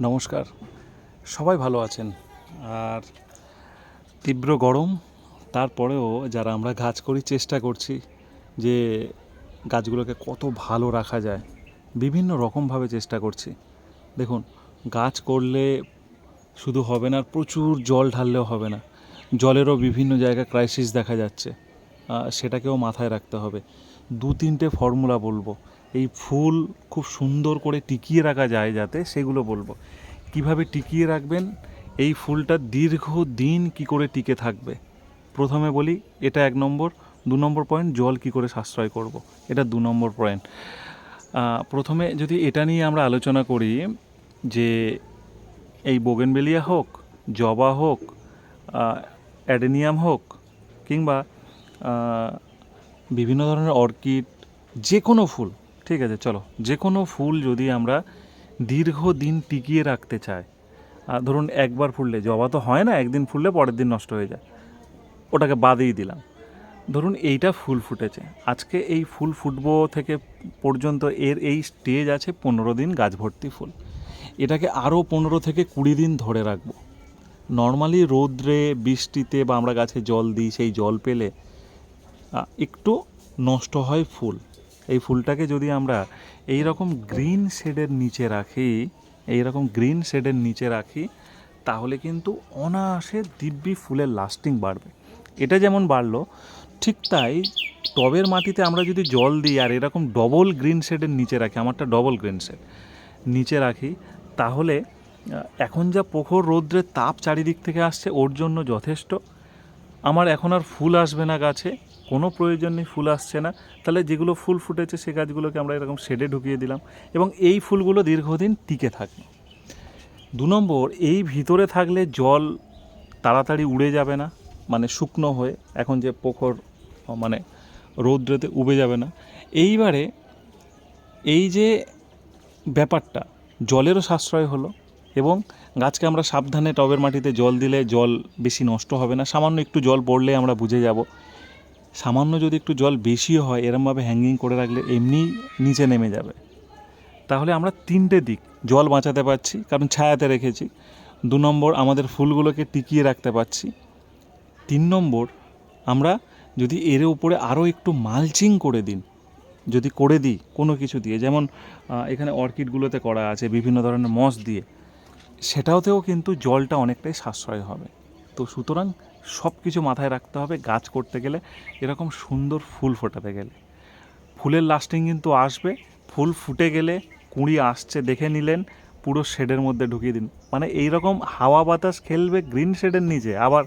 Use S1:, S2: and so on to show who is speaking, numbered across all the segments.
S1: নমস্কার। সবাই ভালো আছেন। আর তীব্র গরম, তারপরেও যারা আমরা গাছ করি, চেষ্টা করছি যে গাছগুলোকে কত ভালো রাখা যায়। বিভিন্ন রকমভাবে চেষ্টা করছি। দেখুন, গাছ করলে শুধু হবে না প্রচুর জল ঢাললেও হবে না। জলেরও বিভিন্ন জায়গায় ক্রাইসিস দেখা যাচ্ছে। সেটাকেও মাথায় রাখতে হবে। দু তিনটে ফর্মুলা বলব। এই ফুল খুব সুন্দর করে টিকিয়ে রাখা যায় যাতে সেগুলো বলব। কীভাবে টিকিয়ে রাখবেন? এই ফুলটা দীর্ঘ দিন কি করে টিকে থাকবে? প্রথমে বলি, এটা এক নম্বর। দু নম্বর পয়েন্ট, জল কি করে সাশ্রয় করব? এটা দু নম্বর পয়েন্ট। প্রথমে যদি এটা নিয়ে আমরা আলোচনা করি যে এই বোগেনবেলিয়া হোক, জবা হোক অ্যাডেনিয়াম হোক, কিংবা বিভিন্ন ধরনের অর্কিড যে কোনো ফুল ঠিক আছে চলো। যে কোনো ফুল যদি আমরা দীর্ঘদিন টিকিয়ে রাখতে চাই আহ, ধরুন একবার ফুললে জবা তো হয় না একদিন ফুললে পরের দিন নষ্ট হয়ে যায় ওটাকে বাদেই দিলাম। ধরুন এইটা ফুল ফুটেছে আজকে এই ফুল ফুটবো থেকে পর্যন্ত এর এই স্টেজ আছে পনেরো দিন গাছ ভর্তি ফুল। এটাকে আরও পনেরো থেকে কুড়ি দিন ধরে রাখব। নর্মালি রৌদ্রে বৃষ্টিতে বা আমরা গাছে জল দিই সেই জল পেলে একটু নষ্ট হয় ফুল। এই ফুলটাকে যদি আমরা এই রকম গ্রিন শেডের নিচে রাখি এই রকম গ্রিন শেডের নিচে রাখি, তাহলে কিন্তু অনায়াসে দিব্যি ফুলের লাস্টিং বাড়বে। এটা যেমন বাড়লো, ঠিক তাই টবের মাটিতে আমরা যদি জল দিই আর এরকম ডবল গ্রিন শেডের নিচে রাখি, আমারটা ডবল গ্রিন শেড নিচে রাখি, তাহলে এখন যা প্রখর রৌদ্রের তাপ চারিদিক থেকে আসছে, ওর জন্য যথেষ্ট। আমার এখন আর ফুল আসবে না গাছে, কোনো প্রয়োজন নেই, ফুল আসছে না। তাহলে যেগুলো ফুল ফুটেছে সে গাছগুলোকে আমরা এরকম শেডে ঢুকিয়ে দিলাম এবং এই ফুলগুলো দীর্ঘদিন টিকে থাকবে। দু নম্বর, এই ভিতরে থাকলে জল তাড়াতাড়ি উড়ে যাবে না মানে শুকনো হয়ে এখন যে পোখর মানে রৌদ্রেতে উবে যাবে না। এইবারে এই যে ব্যাপারটা, জলেরও সাশ্রয় হলো এবং গাছকে আমরা সাবধানে টবের মাটিতে জল দিলে জল বেশি নষ্ট হবে না। সামান্য একটু জল পড়লে আমরা বুঝে যাব। সামান্য যদি একটু জল বেশিও হয়, এরমভাবে হ্যাঙ্গিং করে রাখলে এমনিই নিচে নেমে যাবে। তাহলে আমরা তিনটে দিক জল বাঁচাতে পারছি, কারণ ছায়াতে রেখেছি। দু নম্বর, আমাদের ফুলগুলোকে টিকিয়ে রাখতে পারছি। তিন নম্বর, আমরা যদি এর উপরে আরও একটু মালচিং করে দিন, যদি করে দিই কোনো কিছু দিয়ে, যেমন এখানে অর্কিডগুলোতে করা আছে, বিভিন্ন ধরনের মস দিয়ে। সেটাতেও কিন্তু জলটা অনেকটাই সাশ্রয় হবে। তো সুতরাং সব কিছু মাথায় রাখতে হবে, গাছ করতে গেলে এরকম সুন্দর ফুল ফোটাতে গেলে। ফুলের লাস্টিং কিন্তু আসবে, ফুল ফুটে গেলে কুঁড়ি আসছে, দেখে নিলেন, পুরো শেডের মধ্যে ঢুকিয়ে দিন। মানে এই রকম হাওয়া বাতাস খেলবে গ্রিন শেডের নিচে, আবার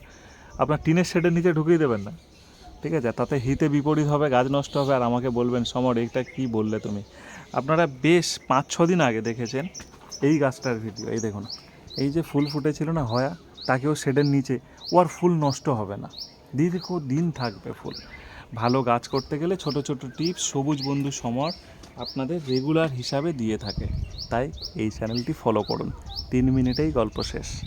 S1: আপনার টিনের শেডের নিচে ঢুকিয়ে দেবেন না। ঠিক আছে? তাতে হিতে বিপরীত হবে, গাছ নষ্ট হবে, আর আমাকে বলবেন, সমর, এইটা কি বললে তুমি? আপনারা বেশ পাঁচ ছ দিন আগে দেখেছেন এই গাছটার ভিডিও, এই দেখুন। এই যে ফুল ফুটেছিল না হয়া, তাকেও শেডের নিচে। ও আর ফুল নষ্ট হবে না। দীর্ঘ দিন থাকবে ফুল। ভালো গাছ করতে গেলে ছোট ছোট টিপস, সবুজ বন্ধু সমর আপনাদের রেগুলার হিসাবে দিয়ে থাকে। তাই এই চ্যানেলটি ফলো করুন। তিন মিনিটেই গল্প শেষ।